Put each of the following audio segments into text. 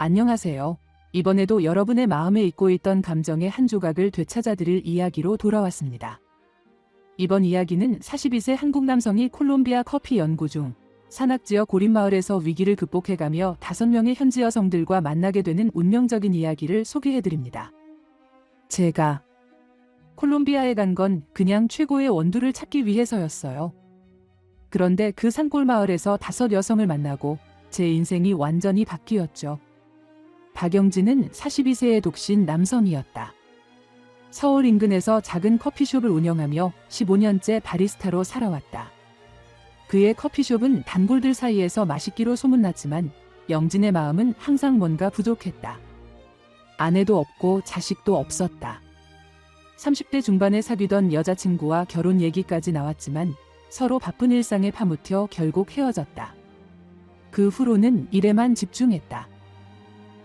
안녕하세요. 이번에도 여러분의 마음에 잊고 있던 감정의 한 조각을 되찾아드릴 이야기로 돌아왔습니다. 이번 이야기는 42세 한국 남성이 콜롬비아 커피 연구 중 산악지역 고립마을에서 위기를 극복해가며 다섯 명의 현지 여성들과 만나게 되는 운명적인 이야기를 소개해드립니다. 제가 콜롬비아에 간 건 그냥 최고의 원두를 찾기 위해서였어요. 그런데 그 산골 마을에서 다섯 여성을 만나고 제 인생이 완전히 바뀌었죠. 박영진은 42세의 독신 남성이었다. 서울 인근에서 작은 커피숍을 운영하며 15년째 바리스타로 살아왔다. 그의 커피숍은 단골들 사이에서 맛있기로 소문났지만 영진의 마음은 항상 뭔가 부족했다. 아내도 없고 자식도 없었다. 30대 중반에 사귀던 여자친구와 결혼 얘기까지 나왔지만 서로 바쁜 일상에 파묻혀 결국 헤어졌다. 그 후로는 일에만 집중했다.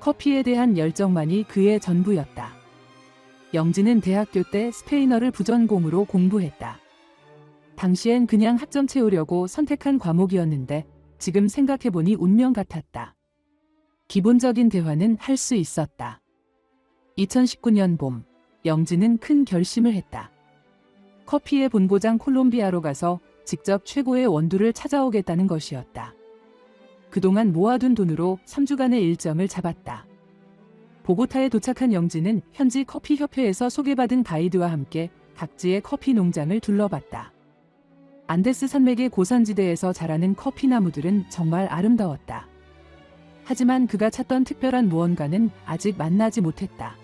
커피에 대한 열정만이 그의 전부였다. 영진은 대학교 때 스페인어를 부전공으로 공부했다. 당시엔 그냥 학점 채우려고 선택한 과목이었는데 지금 생각해보니 운명 같았다. 기본적인 대화는 할 수 있었다. 2019년 봄, 영진은 큰 결심을 했다. 커피의 본고장 콜롬비아로 가서 직접 최고의 원두를 찾아오겠다는 것이었다. 그동안 모아둔 돈으로 3주간의 일정을 잡았다. 보고타에 도착한 영진은 현지 커피협회에서 소개받은 가이드와 함께 각지의 커피 농장을 둘러봤다. 안데스 산맥의 고산지대에서 자라는 커피 나무들은 정말 아름다웠다. 하지만 그가 찾던 특별한 무언가는 아직 만나지 못했다.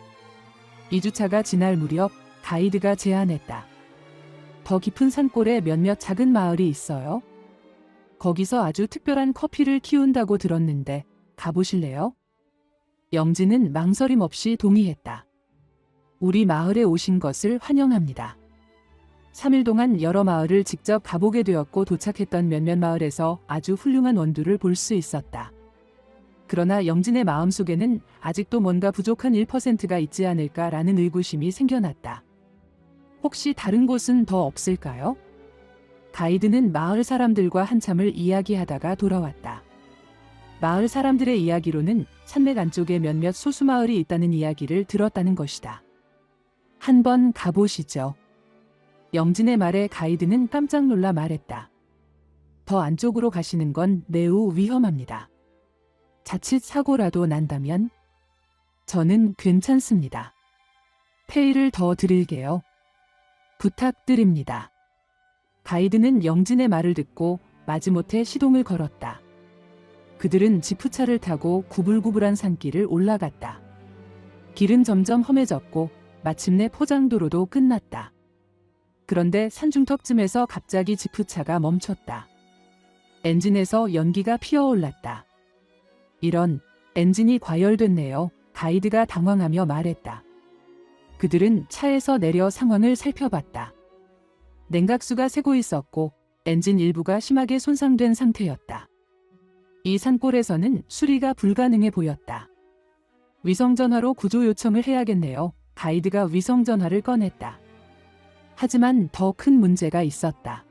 2주차가 지날 무렵 가이드가 제안했다. 더 깊은 산골에 몇몇 작은 마을이 있어요. 거기서 아주 특별한 커피를 키운다고 들었는데 가보실래요? 영진은 망설임 없이 동의했다. 우리 마을에 오신 것을 환영합니다. 3일 동안 여러 마을을 직접 가보게 되었고 도착했던 몇몇 마을에서 아주 훌륭한 원두를 볼 수 있었다. 그러나 영진의 마음속에는 아직도 뭔가 부족한 1%가 있지 않을까라는 의구심이 생겨났다. 혹시 다른 곳은 더 없을까요? 가이드는 마을 사람들과 한참을 이야기하다가 돌아왔다. 마을 사람들의 이야기로는 산맥 안쪽에 몇몇 소수 마을이 있다는 이야기를 들었다는 것이다. 한번 가보시죠. 영진의 말에 가이드는 깜짝 놀라 말했다. 더 안쪽으로 가시는 건 매우 위험합니다. 자칫 사고라도 난다면 저는 괜찮습니다. 페이를 더 드릴게요. 부탁드립니다. 가이드는 영진의 말을 듣고 마지못해 시동을 걸었다. 그들은 지프차를 타고 구불구불한 산길을 올라갔다. 길은 점점 험해졌고 마침내 포장도로도 끝났다. 그런데 산중턱쯤에서 갑자기 지프차가 멈췄다. 엔진에서 연기가 피어올랐다. 이런 엔진이 과열됐네요. 가이드가 당황하며 말했다. 그들은 차에서 내려 상황을 살펴봤다. 냉각수가 새고 있었고 엔진 일부가 심하게 손상된 상태였다. 이 산골에서는 수리가 불가능해 보였다. 위성전화로 구조 요청을 해야겠네요. 가이드가 위성전화를 꺼냈다. 하지만 더 큰 문제가 있었다.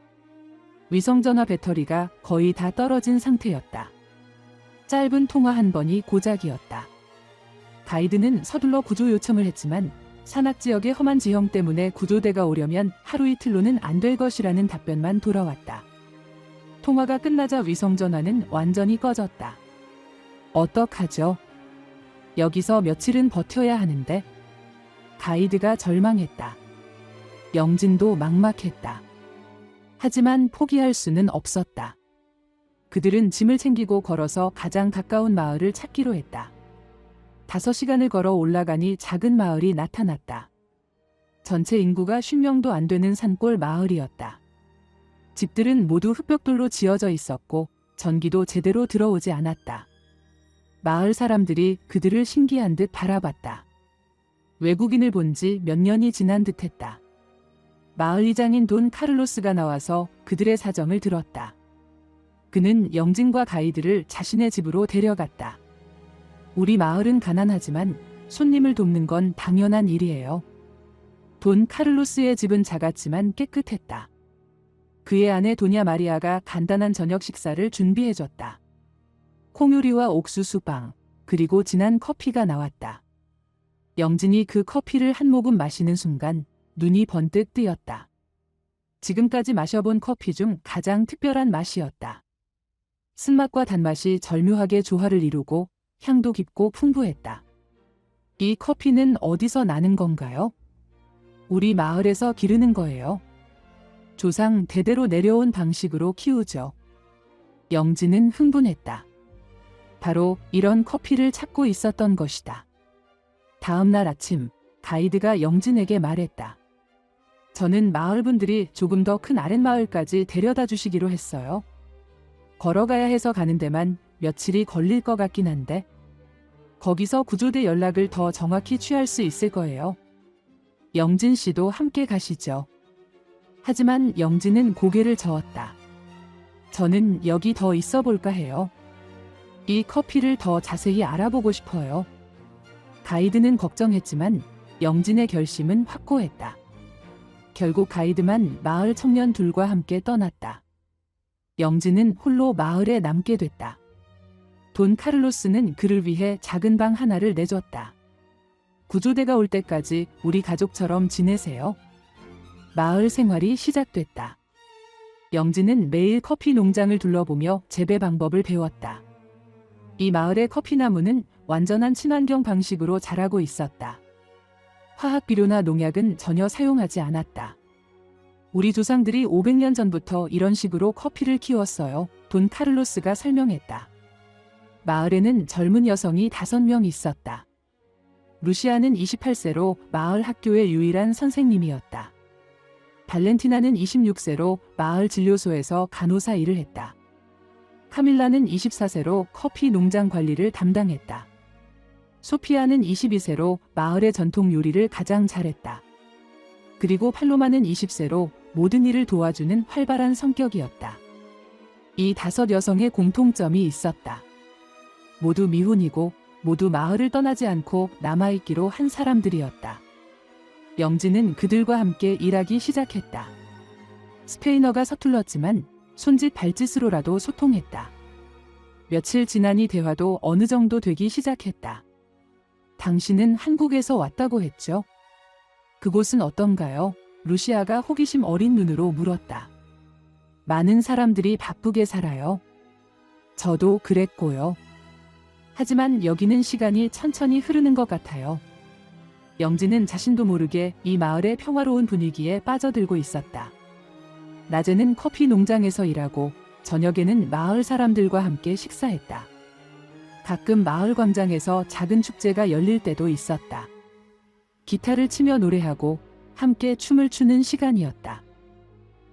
위성전화 배터리가 거의 다 떨어진 상태였다. 짧은 통화 한 번이 고작이었다. 가이드는 서둘러 구조 요청을 했지만 산악 지역의 험한 지형 때문에 구조대가 오려면 하루 이틀로는 안 될 것이라는 답변만 돌아왔다. 통화가 끝나자 위성 전화는 완전히 꺼졌다. 어떡하죠? 여기서 며칠은 버텨야 하는데 가이드가 절망했다. 영진도 막막했다. 하지만 포기할 수는 없었다. 그들은 짐을 챙기고 걸어서 가장 가까운 마을을 찾기로 했다. 다섯 시간을 걸어 올라가니 작은 마을이 나타났다. 전체 인구가 10명도 안 되는 산골 마을이었다. 집들은 모두 흙벽돌로 지어져 있었고 전기도 제대로 들어오지 않았다. 마을 사람들이 그들을 신기한 듯 바라봤다. 외국인을 본 지 몇 년이 지난 듯 했다. 마을 이장인 돈 카를로스가 나와서 그들의 사정을 들었다. 그는 영진과 가이드를 자신의 집으로 데려갔다. 우리 마을은 가난하지만 손님을 돕는 건 당연한 일이에요. 돈 카를로스의 집은 작았지만 깨끗했다. 그의 아내 도냐 마리아가 간단한 저녁 식사를 준비해줬다. 콩요리와 옥수수빵, 그리고 진한 커피가 나왔다. 영진이 그 커피를 한 모금 마시는 순간 눈이 번뜩 뜨였다. 지금까지 마셔본 커피 중 가장 특별한 맛이었다. 쓴맛과 단맛이 절묘하게 조화를 이루고 향도 깊고 풍부했다. 이 커피는 어디서 나는 건가요? 우리 마을에서 기르는 거예요. 조상 대대로 내려온 방식으로 키우죠. 영진은 흥분했다. 바로 이런 커피를 찾고 있었던 것이다. 다음 날 아침, 가이드가 영진에게 말했다. 저는 마을 분들이 조금 더 큰 아랫마을까지 데려다 주시기로 했어요. 걸어가야 해서 가는 데만 며칠이 걸릴 것 같긴 한데, 거기서 구조대 연락을 더 정확히 취할 수 있을 거예요. 영진 씨도 함께 가시죠. 하지만 영진은 고개를 저었다. 저는 여기 더 있어 볼까 해요. 이 커피를 더 자세히 알아보고 싶어요. 가이드는 걱정했지만 영진의 결심은 확고했다. 결국 가이드만 마을 청년 둘과 함께 떠났다. 영진은 홀로 마을에 남게 됐다. 돈 카를로스는 그를 위해 작은 방 하나를 내줬다. 구조대가 올 때까지 우리 가족처럼 지내세요. 마을 생활이 시작됐다. 영진은 매일 커피 농장을 둘러보며 재배 방법을 배웠다. 이 마을의 커피나무는 완전한 친환경 방식으로 자라고 있었다. 화학 비료나 농약은 전혀 사용하지 않았다. 우리 조상들이 500년 전부터 이런 식으로 커피를 키웠어요. 돈 카를로스가 설명했다. 마을에는 젊은 여성이 5명 있었다. 루시아는 28세로 마을 학교의 유일한 선생님이었다. 발렌티나는 26세로 마을 진료소에서 간호사 일을 했다. 카밀라는 24세로 커피 농장 관리를 담당했다. 소피아는 22세로 마을의 전통 요리를 가장 잘했다. 그리고 팔로마는 20세로 모든 일을 도와주는 활발한 성격이었다. 이 다섯 여성의 공통점이 있었다. 모두 미혼이고 모두 마을을 떠나지 않고 남아있기로 한 사람들이었다. 영진은 그들과 함께 일하기 시작했다. 스페인어가 서툴렀지만 손짓 발짓으로라도 소통했다. 며칠 지난 이 대화도 어느 정도 되기 시작했다. 당신은 한국에서 왔다고 했죠? 그곳은 어떤가요? 루시아가 호기심 어린 눈으로 물었다. 많은 사람들이 바쁘게 살아요. 저도 그랬고요. 하지만 여기는 시간이 천천히 흐르는 것 같아요. 영진은 자신도 모르게 이 마을의 평화로운 분위기에 빠져들고 있었다. 낮에는 커피 농장에서 일하고 저녁에는 마을 사람들과 함께 식사했다. 가끔 마을 광장에서 작은 축제가 열릴 때도 있었다. 기타를 치며 노래하고 함께 춤을 추는 시간이었다.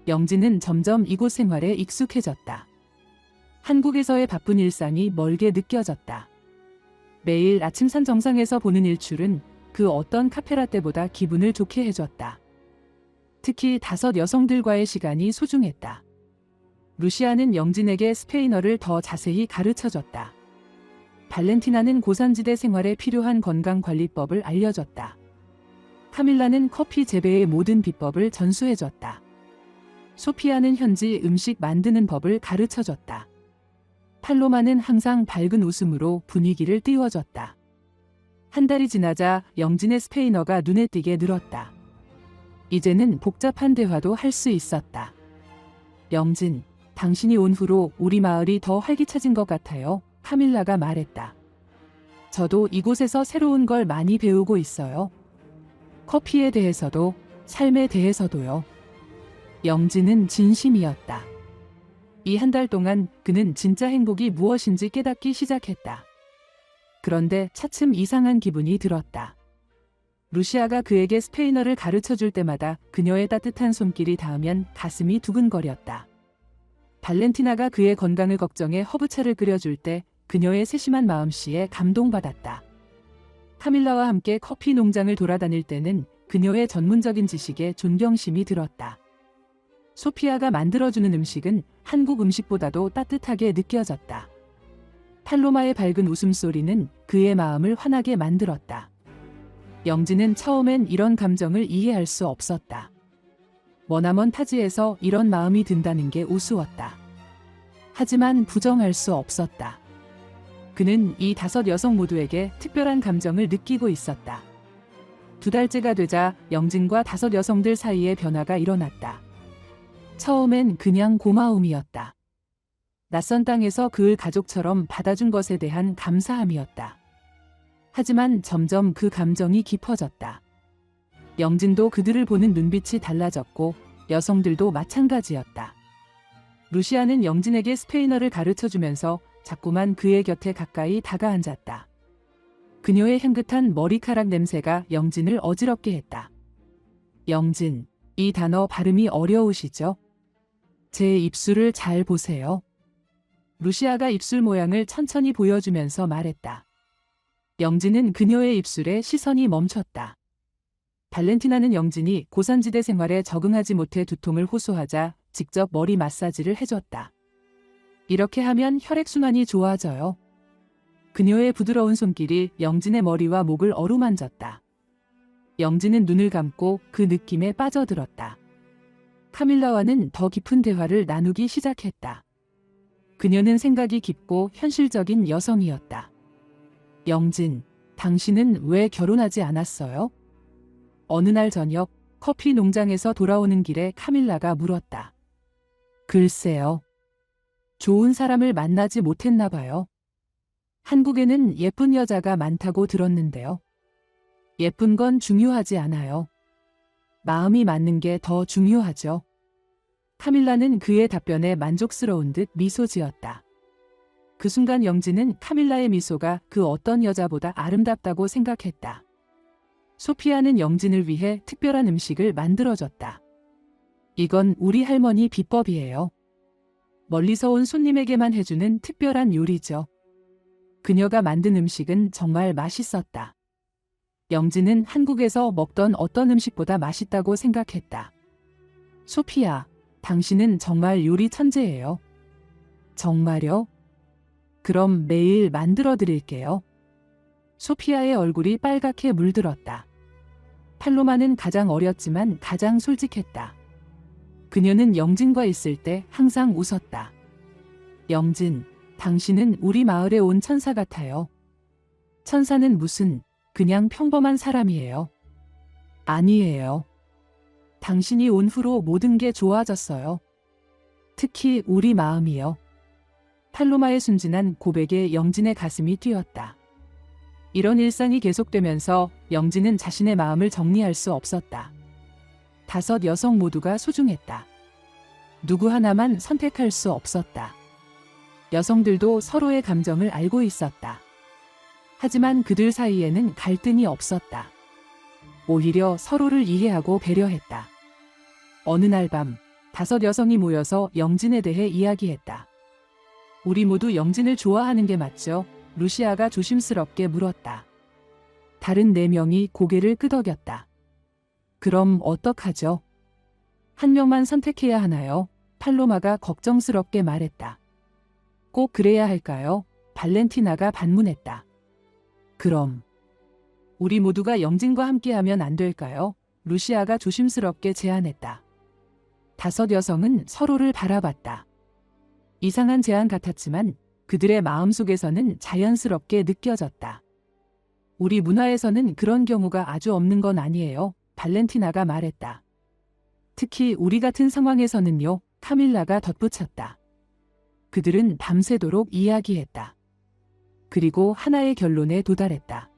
영진은 점점 이곳 생활에 익숙해졌다. 한국에서의 바쁜 일상이 멀게 느껴졌다. 매일 아침 산 정상에서 보는 일출은 그 어떤 카페라떼보다 기분을 좋게 해줬다. 특히 다섯 여성들과의 시간이 소중했다. 루시아는 영진에게 스페인어를 더 자세히 가르쳐 줬다. 발렌티나는 고산지대 생활에 필요한 건강관리법을 알려줬다. 카밀라는 커피 재배의 모든 비법을 전수해줬다. 소피아는 현지 음식 만드는 법을 가르쳐 줬다. 팔로마는 항상 밝은 웃음으로 분위기를 띄워줬다. 한 달이 지나자 영진의 스페인어가 눈에 띄게 늘었다. 이제는 복잡한 대화도 할 수 있었다. 영진, 당신이 온 후로 우리 마을이 더 활기차진 것 같아요. 카밀라가 말했다. 저도 이곳에서 새로운 걸 많이 배우고 있어요. 커피에 대해서도 삶에 대해서도요. 영진은 진심이었다. 이 한 달 동안 그는 진짜 행복이 무엇인지 깨닫기 시작했다. 그런데 차츰 이상한 기분이 들었다. 루시아가 그에게 스페인어를 가르쳐 줄 때마다 그녀의 따뜻한 손길이 닿으면 가슴이 두근거렸다. 발렌티나가 그의 건강을 걱정해 허브차를 끓여줄 때 그녀의 세심한 마음씨에 감동받았다. 카밀라와 함께 커피 농장을 돌아다닐 때는 그녀의 전문적인 지식에 존경심이 들었다. 소피아가 만들어주는 음식은 한국 음식보다도 따뜻하게 느껴졌다. 팔로마의 밝은 웃음소리는 그의 마음을 환하게 만들었다. 영진은 처음엔 이런 감정을 이해할 수 없었다. 머나먼 타지에서 이런 마음이 든다는 게 우스웠다. 하지만 부정할 수 없었다. 그는 이 다섯 여성 모두에게 특별한 감정을 느끼고 있었다. 두 달째가 되자 영진과 다섯 여성들 사이에 변화가 일어났다. 처음엔 그냥 고마움이었다. 낯선 땅에서 그을 가족처럼 받아준 것에 대한 감사함이었다. 하지만 점점 그 감정이 깊어졌다. 영진도 그들을 보는 눈빛이 달라졌고 여성들도 마찬가지였다. 루시아는 영진에게 스페인어를 가르쳐 주면서 자꾸만 그의 곁에 가까이 다가앉았다. 그녀의 향긋한 머리카락 냄새가 영진을 어지럽게 했다. 영진, 이 단어 발음이 어려우시죠? 제 입술을 잘 보세요. 루시아가 입술 모양을 천천히 보여주면서 말했다. 영진은 그녀의 입술에 시선이 멈췄다. 발렌티나는 영진이 고산지대 생활에 적응하지 못해 두통을 호소하자 직접 머리 마사지를 해줬다. 이렇게 하면 혈액순환이 좋아져요. 그녀의 부드러운 손길이 영진의 머리와 목을 어루만졌다. 영진은 눈을 감고 그 느낌에 빠져들었다. 카밀라와는 더 깊은 대화를 나누기 시작했다. 그녀는 생각이 깊고 현실적인 여성이었다. 영진, 당신은 왜 결혼하지 않았어요? 어느 날 저녁 커피 농장에서 돌아오는 길에 카밀라가 물었다. 글쎄요. 좋은 사람을 만나지 못했나 봐요. 한국에는 예쁜 여자가 많다고 들었는데요. 예쁜 건 중요하지 않아요. 마음이 맞는 게 더 중요하죠. 카밀라는 그의 답변에 만족스러운 듯 미소 지었다. 그 순간 영진은 카밀라의 미소가 그 어떤 여자보다 아름답다고 생각했다. 소피아는 영진을 위해 특별한 음식을 만들어줬다. 이건 우리 할머니 비법이에요. 멀리서 온 손님에게만 해주는 특별한 요리죠. 그녀가 만든 음식은 정말 맛있었다. 영진은 한국에서 먹던 어떤 음식보다 맛있다고 생각했다. 소피아, 당신은 정말 요리 천재예요. 정말요? 그럼 매일 만들어 드릴게요. 소피아의 얼굴이 빨갛게 물들었다. 팔로마는 가장 어렸지만 가장 솔직했다. 그녀는 영진과 있을 때 항상 웃었다. 영진, 당신은 우리 마을에 온 천사 같아요. 천사는 무슨, 그냥 평범한 사람이에요. 아니에요. 당신이 온 후로 모든 게 좋아졌어요. 특히 우리 마음이요. 팔로마의 순진한 고백에 영진의 가슴이 뛰었다. 이런 일상이 계속되면서 영진은 자신의 마음을 정리할 수 없었다. 다섯 여성 모두가 소중했다. 누구 하나만 선택할 수 없었다. 여성들도 서로의 감정을 알고 있었다. 하지만 그들 사이에는 갈등이 없었다. 오히려 서로를 이해하고 배려했다. 어느 날 밤, 다섯 여성이 모여서 영진에 대해 이야기했다. 우리 모두 영진을 좋아하는 게 맞죠? 루시아가 조심스럽게 물었다. 다른 네 명이 고개를 끄덕였다. 그럼 어떡하죠? 한 명만 선택해야 하나요? 팔로마가 걱정스럽게 말했다. 꼭 그래야 할까요? 발렌티나가 반문했다. 그럼 우리 모두가 영진과 함께하면 안 될까요? 루시아가 조심스럽게 제안했다. 다섯 여성은 서로를 바라봤다. 이상한 제안 같았지만 그들의 마음속에서는 자연스럽게 느껴졌다. 우리 문화에서는 그런 경우가 아주 없는 건 아니에요. 발렌티나가 말했다. 특히 우리 같은 상황에서는요, 카밀라가 덧붙였다. 그들은 밤새도록 이야기했다. 그리고 하나의 결론에 도달했다.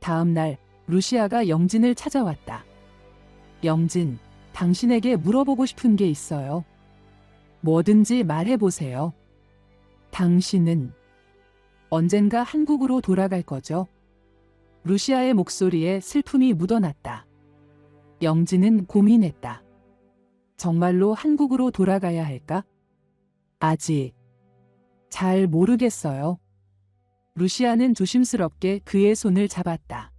다음 날, 루시아가 영진을 찾아왔다. 영진, 당신에게 물어보고 싶은 게 있어요. 뭐든지 말해보세요. 당신은 언젠가 한국으로 돌아갈 거죠? 루시아의 목소리에 슬픔이 묻어났다. 영진은 고민했다. 정말로 한국으로 돌아가야 할까? 아직 잘 모르겠어요. 루시아는 조심스럽게 그의 손을 잡았다.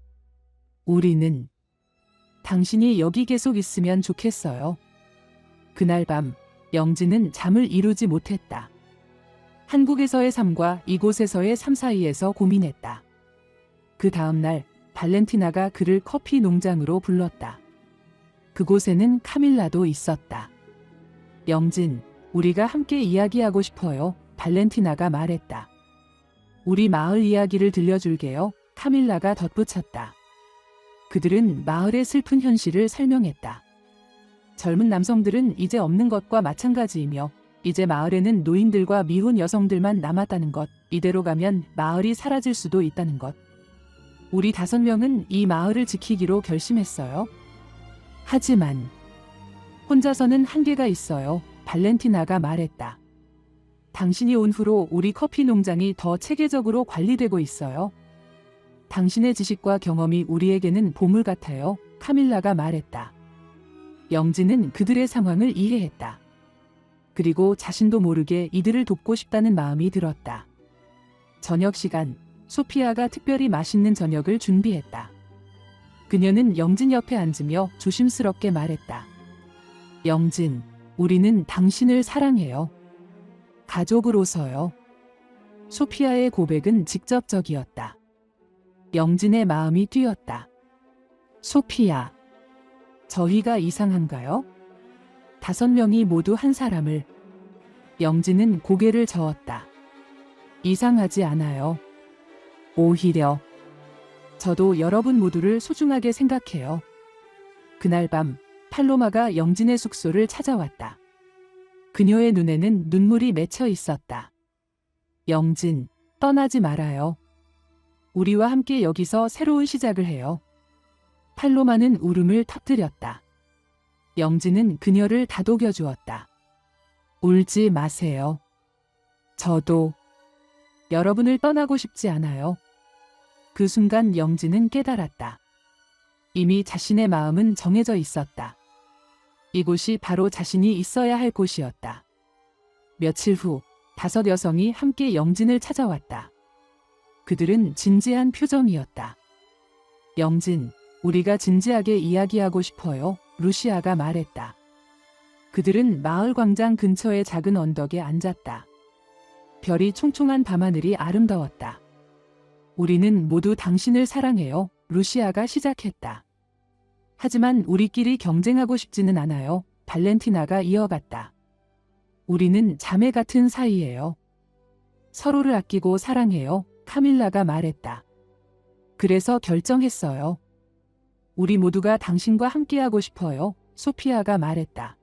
우리는 당신이 여기 계속 있으면 좋겠어요. 그날 밤 영진은 잠을 이루지 못했다. 한국에서의 삶과 이곳에서의 삶 사이에서 고민했다. 그 다음 날 발렌티나가 그를 커피 농장으로 불렀다. 그곳에는 카밀라도 있었다. 영진, 우리가 함께 이야기하고 싶어요. 발렌티나가 말했다. 우리 마을 이야기를 들려줄게요. 카밀라가 덧붙였다. 그들은 마을의 슬픈 현실을 설명했다. 젊은 남성들은 이제 없는 것과 마찬가지이며 이제 마을에는 노인들과 미혼 여성들만 남았다는 것, 이대로 가면 마을이 사라질 수도 있다는 것. 우리 다섯 명은 이 마을을 지키기로 결심했어요. 하지만 혼자서는 한계가 있어요. 발렌티나가 말했다. 당신이 온 후로 우리 커피 농장이 더 체계적으로 관리되고 있어요. 당신의 지식과 경험이 우리에게는 보물 같아요. 카밀라가 말했다. 영진은 그들의 상황을 이해했다. 그리고 자신도 모르게 이들을 돕고 싶다는 마음이 들었다. 저녁 시간, 소피아가 특별히 맛있는 저녁을 준비했다. 그녀는 영진 옆에 앉으며 조심스럽게 말했다. 영진, 우리는 당신을 사랑해요. 가족으로서요. 소피아의 고백은 직접적이었다. 영진의 마음이 뛰었다. 소피아, 저희가 이상한가요? 다섯 명이 모두 한 사람을. 영진은 고개를 저었다. 이상하지 않아요. 오히려 저도 여러분 모두를 소중하게 생각해요. 그날 밤 팔로마가 영진의 숙소를 찾아왔다. 그녀의 눈에는 눈물이 맺혀 있었다. 영진, 떠나지 말아요. 우리와 함께 여기서 새로운 시작을 해요. 팔로마는 울음을 터뜨렸다. 영진은 그녀를 다독여 주었다. 울지 마세요. 저도 여러분을 떠나고 싶지 않아요. 그 순간 영진은 깨달았다. 이미 자신의 마음은 정해져 있었다. 이곳이 바로 자신이 있어야 할 곳이었다. 며칠 후 다섯 여성이 함께 영진을 찾아왔다. 그들은 진지한 표정이었다. 영진, 우리가 진지하게 이야기하고 싶어요. 루시아가 말했다. 그들은 마을 광장 근처의 작은 언덕에 앉았다. 별이 총총한 밤하늘이 아름다웠다. 우리는 모두 당신을 사랑해요. 루시아가 시작했다. 하지만 우리끼리 경쟁하고 싶지는 않아요. 발렌티나가 이어갔다. 우리는 자매 같은 사이예요. 서로를 아끼고 사랑해요. 카밀라가 말했다. 그래서 결정했어요. 우리 모두가 당신과 함께하고 싶어요. 소피아가 말했다.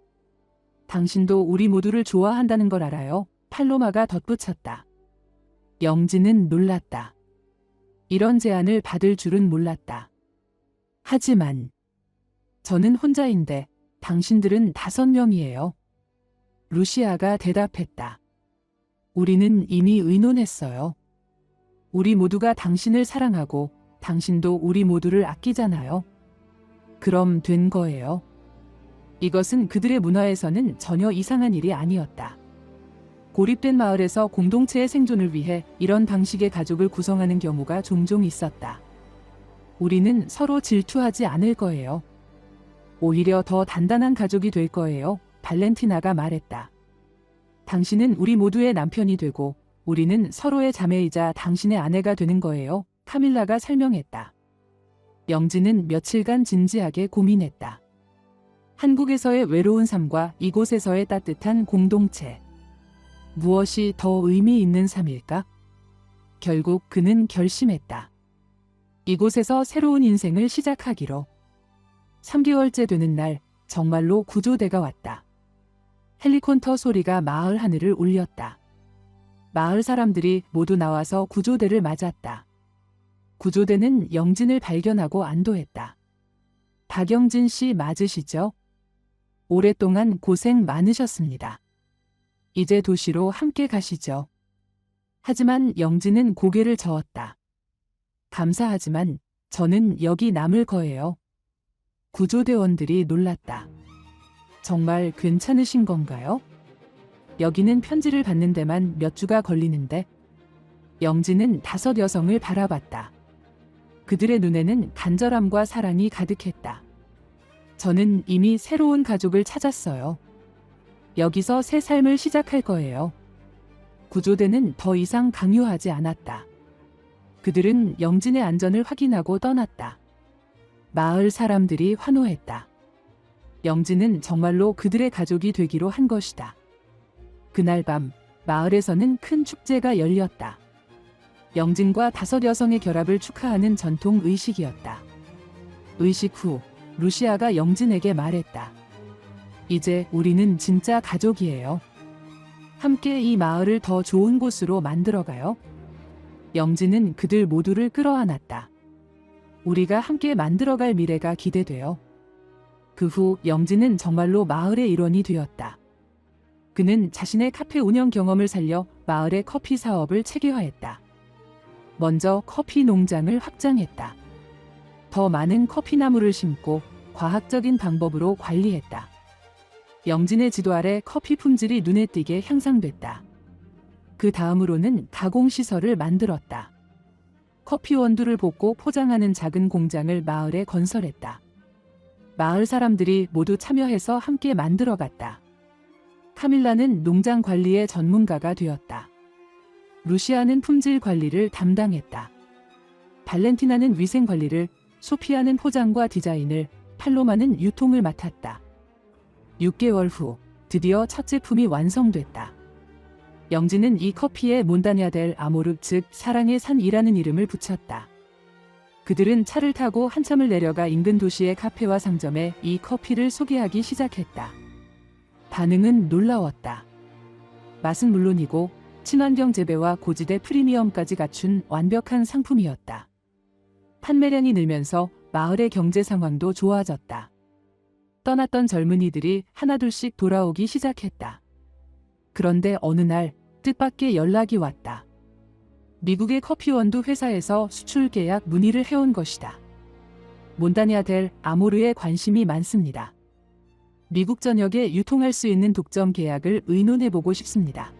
당신도 우리 모두를 좋아한다는 걸 알아요. 팔로마가 덧붙였다. 영진은 놀랐다. 이런 제안을 받을 줄은 몰랐다. 하지만 저는 혼자인데 당신들은 다섯 명이에요. 루시아가 대답했다. 우리는 이미 의논했어요. 우리 모두가 당신을 사랑하고 당신도 우리 모두를 아끼잖아요. 그럼 된 거예요. 이것은 그들의 문화에서는 전혀 이상한 일이 아니었다. 고립된 마을에서 공동체의 생존을 위해 이런 방식의 가족을 구성하는 경우가 종종 있었다. 우리는 서로 질투하지 않을 거예요. 오히려 더 단단한 가족이 될 거예요. 발렌티나가 말했다. 당신은 우리 모두의 남편이 되고 우리는 서로의 자매이자 당신의 아내가 되는 거예요. 카밀라가 설명했다. 영진은 며칠간 진지하게 고민했다. 한국에서의 외로운 삶과 이곳에서의 따뜻한 공동체. 무엇이 더 의미 있는 삶일까? 결국 그는 결심했다. 이곳에서 새로운 인생을 시작하기로. 3개월째 되는 날, 정말로 구조대가 왔다. 헬리콥터 소리가 마을 하늘을 울렸다. 마을 사람들이 모두 나와서 구조대를 맞았다. 구조대는 영진을 발견하고 안도했다. 박영진 씨 맞으시죠? 오랫동안 고생 많으셨습니다. 이제 도시로 함께 가시죠. 하지만 영진은 고개를 저었다. 감사하지만 저는 여기 남을 거예요. 구조대원들이 놀랐다. 정말 괜찮으신 건가요? 여기는 편지를 받는 데만 몇 주가 걸리는데 영진은 다섯 여성을 바라봤다. 그들의 눈에는 간절함과 사랑이 가득했다. 저는 이미 새로운 가족을 찾았어요. 여기서 새 삶을 시작할 거예요. 구조대는 더 이상 강요하지 않았다. 그들은 영진의 안전을 확인하고 떠났다. 마을 사람들이 환호했다. 영진은 정말로 그들의 가족이 되기로 한 것이다. 그날 밤 마을에서는 큰 축제가 열렸다. 영진과 다섯 여성의 결합을 축하하는 전통 의식이었다. 의식 후 루시아가 영진에게 말했다. 이제 우리는 진짜 가족이에요. 함께 이 마을을 더 좋은 곳으로 만들어가요. 영진은 그들 모두를 끌어안았다. 우리가 함께 만들어갈 미래가 기대돼요. 그 후 영진은 정말로 마을의 일원이 되었다. 그는 자신의 카페 운영 경험을 살려 마을의 커피 사업을 체계화했다. 먼저 커피 농장을 확장했다. 더 많은 커피 나무를 심고 과학적인 방법으로 관리했다. 영진의 지도 아래 커피 품질이 눈에 띄게 향상됐다. 그 다음으로는 가공시설을 만들었다. 커피 원두를 볶고 포장하는 작은 공장을 마을에 건설했다. 마을 사람들이 모두 참여해서 함께 만들어갔다. 카밀라는 농장 관리의 전문가가 되었다. 루시아는 품질 관리를 담당했다. 발렌티나는 위생 관리를, 소피아는 포장과 디자인을, 팔로마는 유통을 맡았다. 6개월 후 드디어 첫 제품이 완성됐다. 영진은 이 커피에 몬다냐 델 아모르 즉 사랑의 산이라는 이름을 붙였다. 그들은 차를 타고 한참을 내려가 인근 도시의 카페와 상점에 이 커피를 소개하기 시작했다. 반응은 놀라웠다. 맛은 물론이고 친환경 재배와 고지대 프리미엄까지 갖춘 완벽한 상품이었다. 판매량이 늘면서 마을의 경제 상황도 좋아졌다. 떠났던 젊은이들이 하나둘씩 돌아오기 시작했다. 그런데 어느 날 뜻밖의 연락이 왔다. 미국의 커피 원두 회사에서 수출 계약 문의를 해온 것이다. 몬다냐 델 아모르에 관심이 많습니다. 미국 전역에 유통할 수 있는 독점 계약을 의논해보고 싶습니다.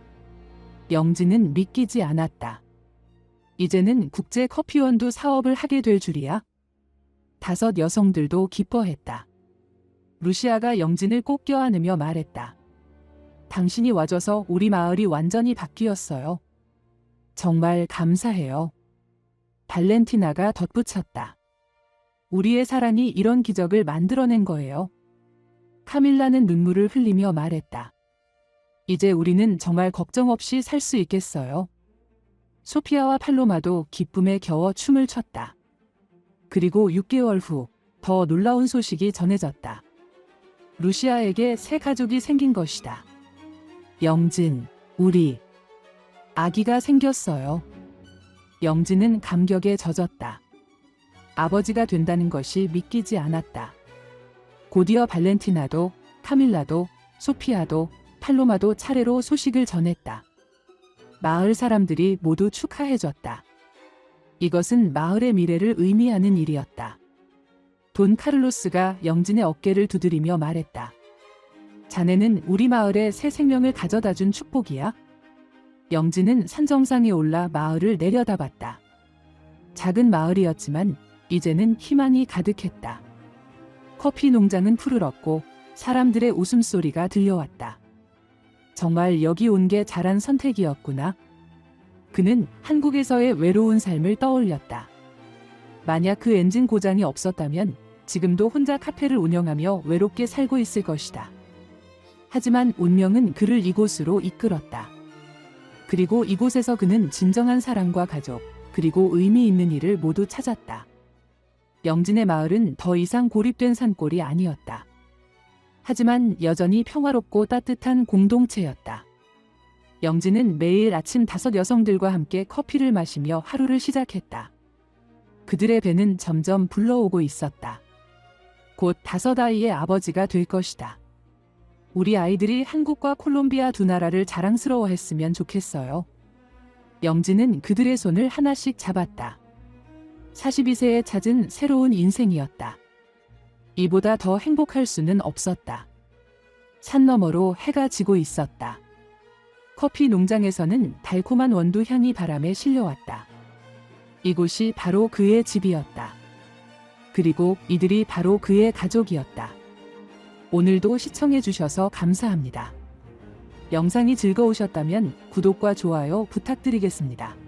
영진은 믿기지 않았다. 이제는 국제 커피 원두 사업을 하게 될 줄이야? 다섯 여성들도 기뻐했다. 루시아가 영진을 꼭 껴안으며 말했다. 당신이 와줘서 우리 마을이 완전히 바뀌었어요. 정말 감사해요. 발렌티나가 덧붙였다. 우리의 사랑이 이런 기적을 만들어낸 거예요. 카밀라는 눈물을 흘리며 말했다. 이제 우리는 정말 걱정 없이 살 수 있겠어요. 소피아와 팔로마도 기쁨에 겨워 춤을 췄다. 그리고 6개월 후 더 놀라운 소식이 전해졌다. 루시아에게 새 가족이 생긴 것이다. 영진, 우리. 아기가 생겼어요. 영진은 감격에 젖었다. 아버지가 된다는 것이 믿기지 않았다. 곧이어 발렌티나도, 카밀라도, 소피아도, 팔로마도 차례로 소식을 전했다. 마을 사람들이 모두 축하해줬다. 이것은 마을의 미래를 의미하는 일이었다. 돈 카를로스가 영진의 어깨를 두드리며 말했다. 자네는 우리 마을에 새 생명을 가져다 준 축복이야. 영진은 산 정상에 올라 마을을 내려다봤다. 작은 마을이었지만 이제는 희망이 가득했다. 커피 농장은 푸르렀고 사람들의 웃음소리가 들려왔다. 정말 여기 온 게 잘한 선택이었구나. 그는 한국에서의 외로운 삶을 떠올렸다. 만약 그 엔진 고장이 없었다면 지금도 혼자 카페를 운영하며 외롭게 살고 있을 것이다. 하지만 운명은 그를 이곳으로 이끌었다. 그리고 이곳에서 그는 진정한 사랑과 가족, 그리고 의미 있는 일을 모두 찾았다. 영진의 마을은 더 이상 고립된 산골이 아니었다. 하지만 여전히 평화롭고 따뜻한 공동체였다. 영진은 매일 아침 다섯 여성들과 함께 커피를 마시며 하루를 시작했다. 그들의 배는 점점 불러오고 있었다. 곧 다섯 아이의 아버지가 될 것이다. 우리 아이들이 한국과 콜롬비아 두 나라를 자랑스러워했으면 좋겠어요. 영진은 그들의 손을 하나씩 잡았다. 42세에 찾은 새로운 인생이었다. 이보다 더 행복할 수는 없었다. 산 너머로 해가 지고 있었다. 커피 농장에서는 달콤한 원두 향이 바람에 실려왔다. 이곳이 바로 그의 집이었다. 그리고 이들이 바로 그의 가족이었다. 오늘도 시청해주셔서 감사합니다. 영상이 즐거우셨다면 구독과 좋아요 부탁드리겠습니다.